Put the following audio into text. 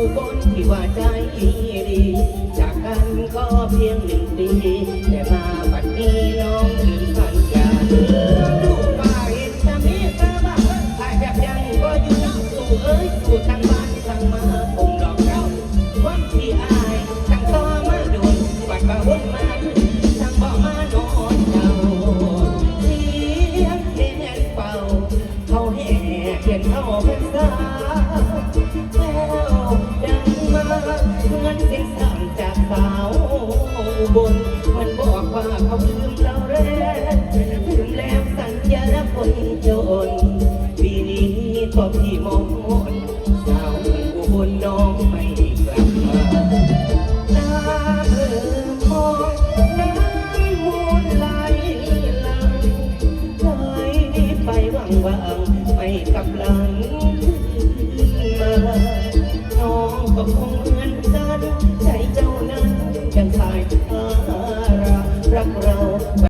อุบนที่ว่าใจดีดี จากกันก็เพียงหนึ่งปี แต่มาบัดนี้น้องถึงสัญญาลูกฝ่ายตามีตาบ้าถ้าอยากยังก็อยู่สู่เอ้ยสู่ทางบ้านทางมาผมดอกเราวัมที่อายทางต่อมาโดนบัดมาวนมาขึ้ทางบ่มานอนเจ้าเสียงแหนเป่าเขาแห่เขียนเข้าพรรษา บน มันบอกว่าเขาลืมเราแล้วลืมแล้วสัญญาคนจนปีนี้ก็พี่มองมนสาวอุบลน้องไม่กลับมาตาเออมองน้ำมูลไหลหลังเคยไปวังวังไม่กลับหลังมาน้องก็คง